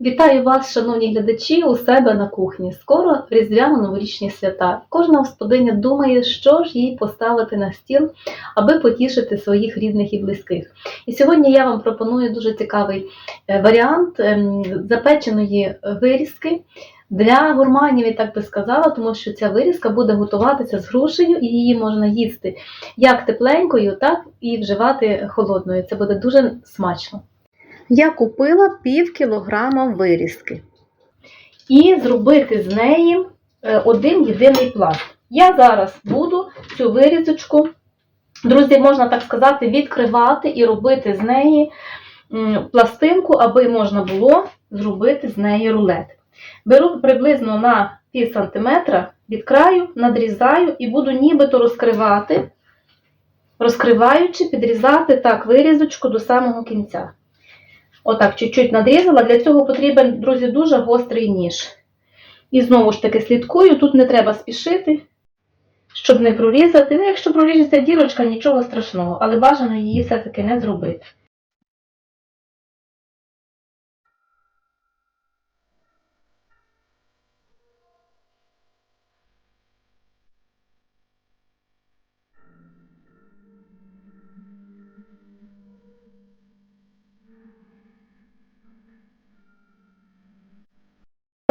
Вітаю вас, шановні глядачі, у себе на кухні. Скоро різдвяно-новорічні свята. Кожна господиня думає, що ж їй поставити на стіл, аби потішити своїх рідних і близьких. І сьогодні я вам пропоную дуже цікавий е, варіант ем, запеченої вирізки для гурманів, я так би сказала, тому що ця вирізка буде готуватися з грушею, і її можна їсти як тепленькою, так і вживати холодною. Це буде дуже смачно. Я купила пів кілограма вирізки і зробити з неї е, один єдиний пласт. Я зараз буду цю вирізочку, друзі, можна так сказати, відкривати і робити з неї пластинку, аби можна було зробити з неї рулет. Беру приблизно на пів сантиметра від краю, надрізаю і буду нібито розкривати, розкриваючи, підрізати так вирізочку до самого кінця. Отак, чуть-чуть надрізала. Для цього потрібен, друзі, дуже гострий ніж. І знову ж таки слідкую, тут не треба спішити, щоб не прорізати. Ну, якщо проріжеться дірочка, нічого страшного, але бажано її все-таки не зробити.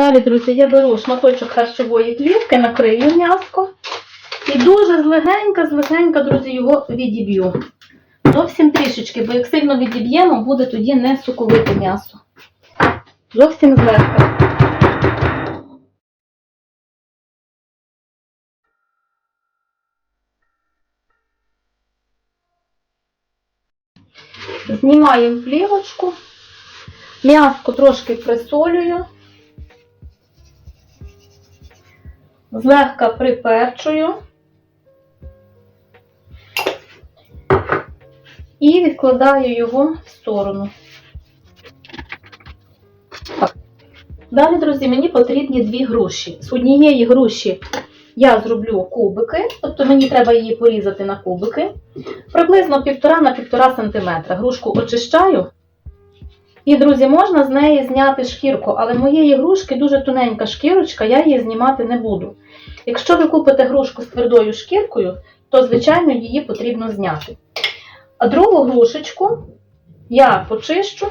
Далі, друзі, я беру шматочок харчової плівки, накрию м'яско і дуже злегенька, злегенька, друзі, його відіб'ю. Зовсім трішечки, бо як сильно відіб'ємо, буде тоді не соковите м'ясо. Зовсім злегка. Знімаємо плівочку, м'яско трошки присолюю. Злегка приперчую і відкладаю його в сторону. Далі, друзі, мені потрібні дві груші. З однієї груші я зроблю кубики, тобто мені треба її порізати на кубики. Приблизно 1,5 на 1,5 см. Грушку очищаю. І, друзі, можна з неї зняти шкірку, але моєї грушки дуже тоненька шкірочка, я її знімати не буду. Якщо ви купите грушку з твердою шкіркою, то, звичайно, її потрібно зняти. А другу грушечку я почищу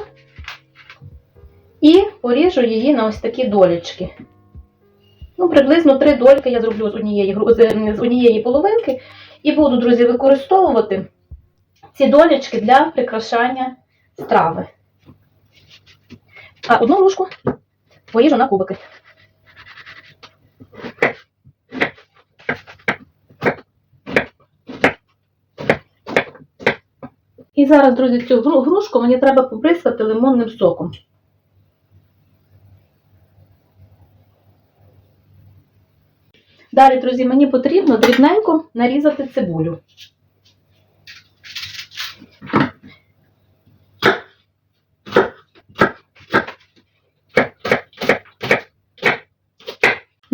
і поріжу її на ось такі долічки. Ну, приблизно три дольки я зроблю з однієї, з однієї половинки. І буду, друзі, використовувати ці долічки для прикрашання страви. А одну грушку поріжу на кубики. І зараз, друзі, цю грушку мені треба побризкати лимонним соком. Далі, друзі, мені потрібно дрібненько нарізати цибулю.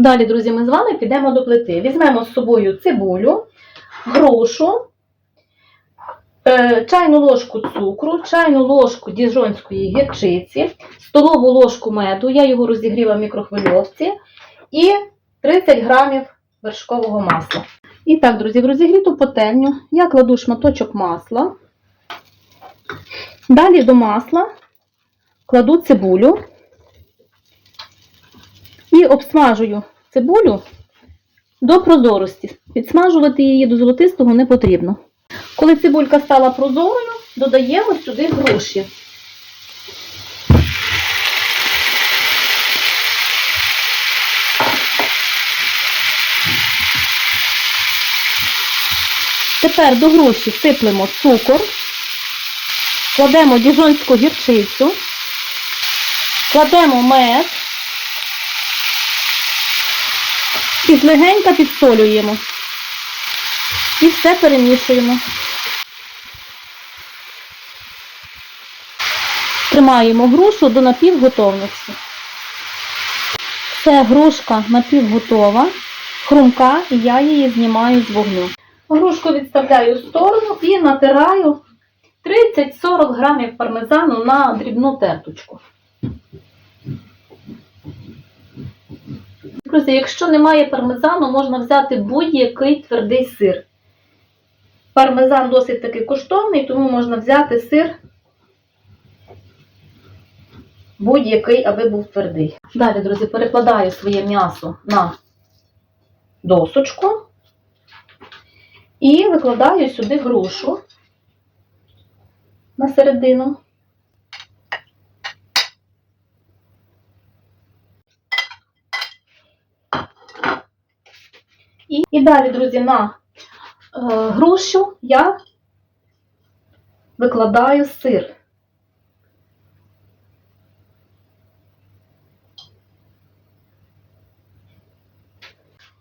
Далі, друзі, ми з вами підемо до плити. Візьмемо з собою цибулю, грушу, е, чайну ложку цукру, чайну ложку діжонської гірчиці, столову ложку меду, я його розігріла в мікрохвильовці, і 30 грамів вершкового масла. І так, друзі, в розігріту пательню я кладу шматочок масла. Далі до масла кладу цибулю і обсмажую цибулю до прозорості. Підсмажувати її до золотистого не потрібно. Коли цибулька стала прозорою, додаємо сюди груші. Тепер до груші сиплемо цукор, кладемо діжонську гірчицю, кладемо мед і злегенька підсолюємо. І все перемішуємо. Тримаємо грушу до напівготовності. Все, грушка напівготова, хрумка, і я її знімаю з вогню. Грушку відставляю в сторону і натираю 30-40 грамів пармезану на дрібну терточку. Друзі, якщо немає пармезану, можна взяти будь-який твердий сир. Пармезан досить таки коштовний, тому можна взяти сир будь-який, аби був твердий. Далі, друзі, перекладаю своє м'ясо на досочку і викладаю сюди грушу на середину. І, і далі, друзі, на е, грушу я викладаю сир.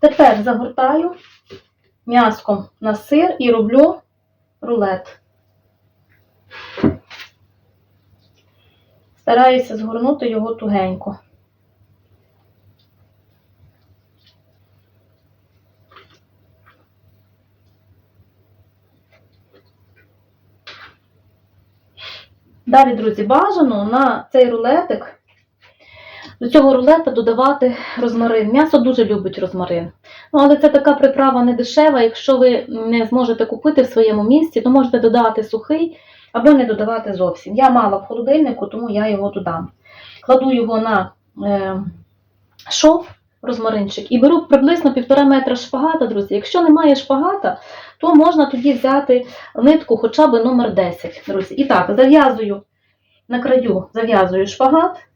Тепер загортаю м'яском на сир і роблю рулет. Стараюся згорнути його тугенько. Далі, друзі, бажано на цей рулетик, до цього рулета додавати розмарин. М'ясо дуже любить розмарин. Ну, але це така приправа не дешева. Якщо ви не зможете купити в своєму місці, то можете додати сухий або не додавати зовсім. Я мала в холодильнику, тому я його додам. Кладу його на е, шов, розмаринчик, і беру приблизно півтора метра шпагата, друзі. Якщо немає шпагата, то можна тоді взяти нитку хоча б номер 10, друзі. І так, зав'язую на краю, зав'язую шпагат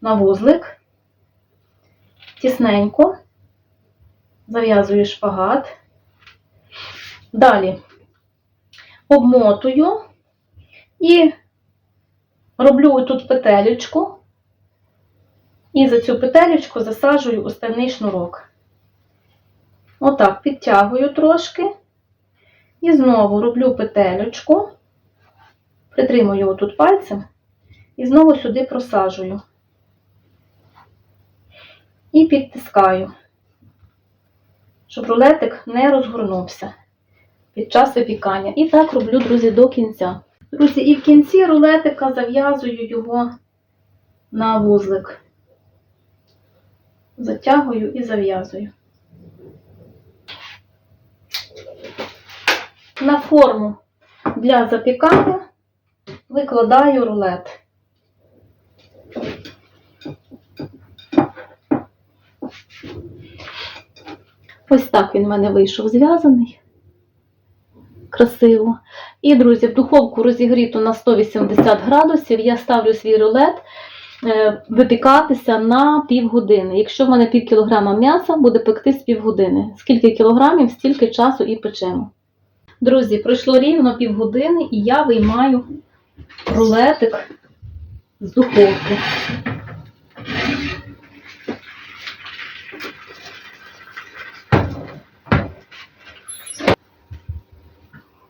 на вузлик, тісненько, зав'язую шпагат. Далі обмотую і роблю тут петелечку, і за цю петелечку засаджую остальний шнурок. Отак, підтягую трошки. І знову роблю петелечку, притримую його тут пальцем і знову сюди просаджую. І підтискаю, щоб рулетик не розгорнувся під час випікання. І так роблю, друзі, до кінця. Друзі, і в кінці рулетика зав'язую його на вузлик. Затягую і зав'язую. На форму для запікання викладаю рулет. Ось так він в мене вийшов зв'язаний. Красиво. І, друзі, в духовку розігріту на 180 градусів я ставлю свій рулет е, випікатися на півгодини. Якщо в мене пів кілограма м'яса, буде пектись півгодини. Скільки кілограмів, стільки часу і печемо. Друзі, пройшло рівно півгодини і я виймаю рулетик з духовки.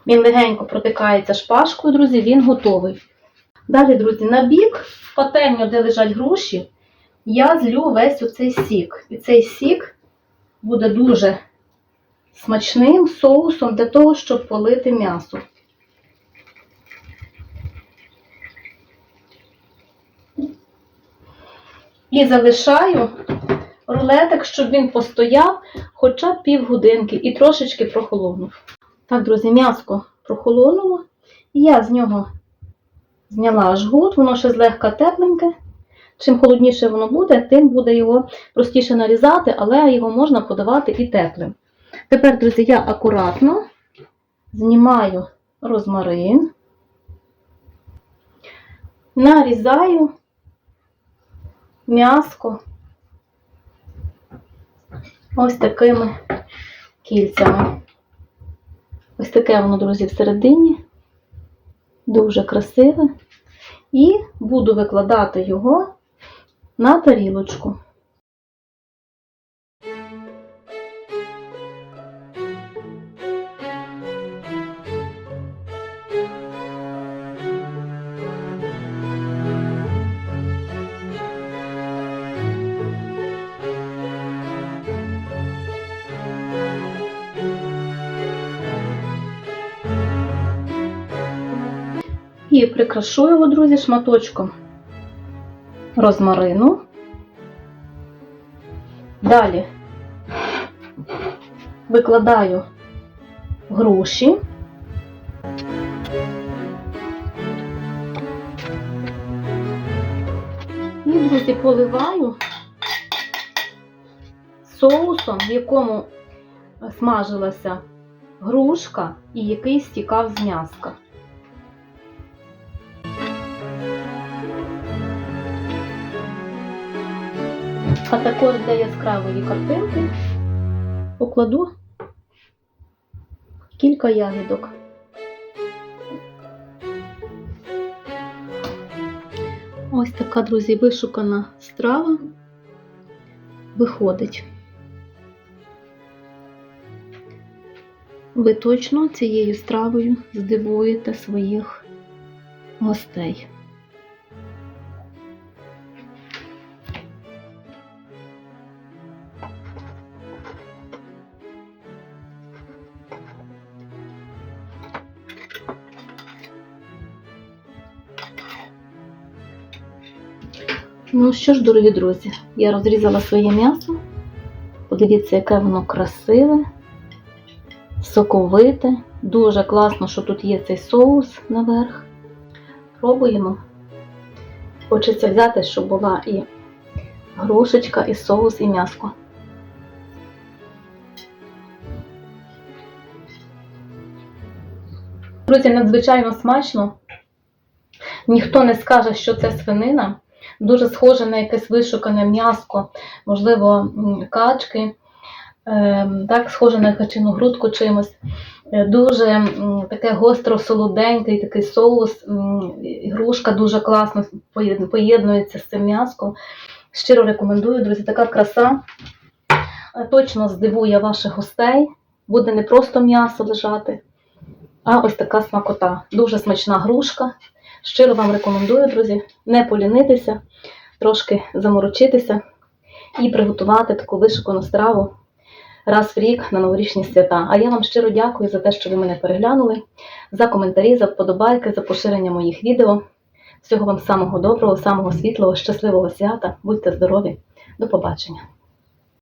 Він легенько протикається шпажкою, друзі, він готовий. Далі, друзі, на бік, в пательню, де лежать груші, я злю весь оцей сік. І цей сік буде дуже смачним соусом для того, щоб полити м'ясо. І залишаю рулетик, щоб він постояв хоча б півгодинки і трошечки прохолонув. Так, друзі, м'яско прохолонуло, і я з нього зняла жгут, воно ще злегка тепленьке. Чим холодніше воно буде, тим буде його простіше нарізати, але його можна подавати і теплим. Тепер, друзі, я акуратно знімаю розмарин, нарізаю м'яско ось такими кільцями. Ось таке воно, друзі, всередині. Дуже красиве. І буду викладати його на тарілочку. І прикрашу його, друзі, шматочком розмарину. Далі викладаю груші. І, друзі, поливаю соусом, в якому смажилася грушка і який стікав з м'яска. А також для яскравої картинки покладу кілька ягідок. Ось така, друзі, вишукана страва виходить. Ви точно цією стравою здивуєте своїх гостей. Ну що ж, дорогі друзі, я розрізала своє м'ясо. Подивіться, яке воно красиве, соковите. Дуже класно, що тут є цей соус наверх. Пробуємо. Хочеться взяти, щоб була і грушечка, і соус, і м'яско. Друзі, надзвичайно смачно. Ніхто не скаже, що це свинина. Дуже схоже на якесь вишукане м'яско, можливо, качки, ем, так, схоже на качину грудку чимось. Е, Дуже таке гостро солоденький такий соус, грушка дуже класно поєднується з цим м'яском. Щиро рекомендую, друзі, така краса. Е, Точно здивує ваших гостей. Буде не просто м'ясо лежати, а ось така смакота. Дуже смачна грушка. Щиро вам рекомендую, друзі, не полінитися, трошки заморочитися і приготувати таку вишукану страву раз в рік на новорічні свята. А я вам щиро дякую за те, що ви мене переглянули, за коментарі, за вподобайки, за поширення моїх відео. Всього вам самого доброго, самого світлого, щасливого свята. Будьте здорові! До побачення!